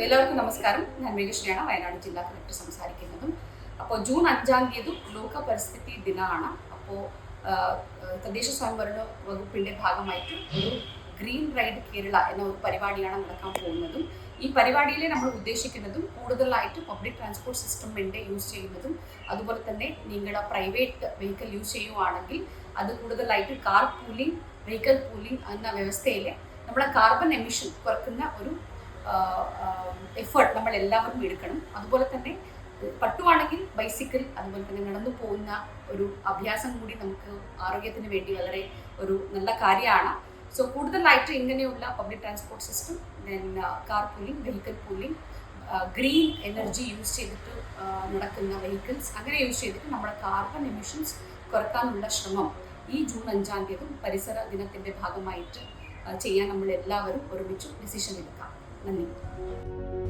എല്ലാവർക്കും നമസ്കാരം. ഞാൻ മേഘശ്രീയാണ് വയനാട് ജില്ലാ കളക്ടർ സംസാരിക്കുന്നതും. അപ്പോൾ ജൂൺ അഞ്ചാം തീയതി ലോക പരിസ്ഥിതി ദിനമാണ്. അപ്പോൾ തദ്ദേശ സ്വയംഭരണ വകുപ്പിന്റെ ഭാഗമായിട്ട് ഒരു ഗ്രീൻ റൈഡ് കേരള എന്ന ഒരു പരിപാടിയാണ് നടക്കാൻ പോകുന്നതും. ഈ പരിപാടിയിൽ നമ്മൾ ഉദ്ദേശിക്കുന്നതും കൂടുതലായിട്ട് പബ്ലിക് ട്രാൻസ്പോർട്ട് സിസ്റ്റം വേണ്ട യൂസ് ചെയ്യുന്നതും അതുപോലെ തന്നെ നിങ്ങളുടെ പ്രൈവറ്റ് വെഹിക്കിൾ യൂസ് ചെയ്യുവാണെങ്കിൽ അത് കൂടുതലായിട്ട് കാർ പൂളിംഗ് വെഹിക്കിൾ പൂളിംഗ് എന്ന വ്യവസ്ഥയിൽ നമ്മളെ കാർബൺ എമിഷൻ കുറക്കുന്ന ഒരു എഫേർട്ട് നമ്മൾ എല്ലാവരും എടുക്കണം. അതുപോലെ തന്നെ പട്ടുവാണെങ്കിൽ ബൈസിക്കിൾ അതുപോലെ തന്നെ നടന്നു പോകുന്ന ഒരു അഭ്യാസം കൂടി നമുക്ക് ആരോഗ്യത്തിന് വേണ്ടി വളരെ ഒരു നല്ല കാര്യമാണ്. സോ കൂടുതലായിട്ട് ഇങ്ങനെയുള്ള public transport system then car pooling vehicle pooling green energy use ചെയ്തിട്ട് നടക്കുന്ന വെഹിക്കിൾസ് അങ്ങനെ യൂസ് ചെയ്തിട്ട് നമ്മുടെ കാർബൺ എമിഷൻസ് കുറക്കാനുള്ള ശ്രമം ഈ ജൂൺ അഞ്ചാം തീയതി പരിസര ദിനത്തിന്റെ ഭാഗമായിട്ട് ചെയ്യാൻ നമ്മൾ എല്ലാവരും ഒരുമിച്ച് ഡിസിഷൻ എടുക്കാം. നന്ദി.